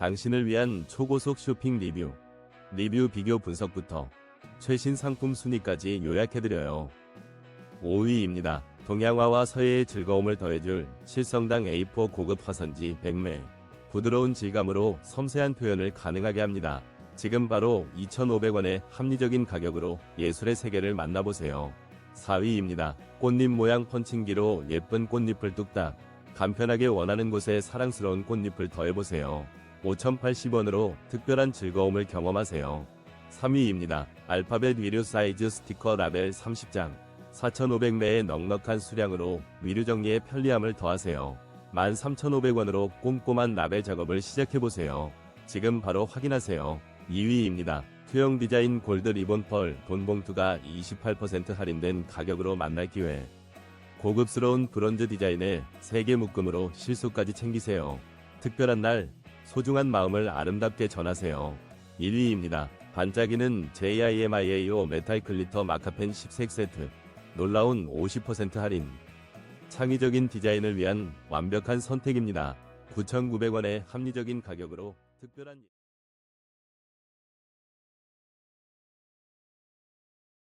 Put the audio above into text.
당신을 위한 초고속 쇼핑 리뷰. 리뷰 비교 분석부터 최신 상품 순위까지 요약해드려요. 5위입니다. 동양화와 서해의 즐거움을 더해줄 실성당 A4 고급 화선지 100매. 부드러운 질감으로 섬세한 표현을 가능하게 합니다. 지금 바로 2,500원의 합리적인 가격으로 예술의 세계를 만나보세요. 4위입니다. 꽃잎 모양 펀칭기로 예쁜 꽃잎을 뚝딱. 간편하게 원하는 곳에 사랑스러운 꽃잎을 더해보세요. 5,080원으로 특별한 즐거움을 경험하세요. 3위입니다. 알파벳 위류 사이즈 스티커 라벨 30장. 4,500매의 넉넉한 수량으로 위류 정리에 편리함을 더하세요. 13,500원으로 꼼꼼한 라벨 작업을 시작해보세요. 지금 바로 확인하세요. 2위입니다. 투영 디자인 골드 리본 펄 돈봉투가 28% 할인된 가격으로 만날 기회. 고급스러운 브론즈 디자인에 세계 묶음으로 실수까지 챙기세요. 특별한 날, 소중한 마음을 아름답게 전하세요. 1위입니다. 반짝이는 JIMIAO 메탈 글리터 마카펜 10색 세트. 놀라운 50% 할인. 창의적인 디자인을 위한 완벽한 선택입니다. 9,900원의 합리적인 가격으로 특별한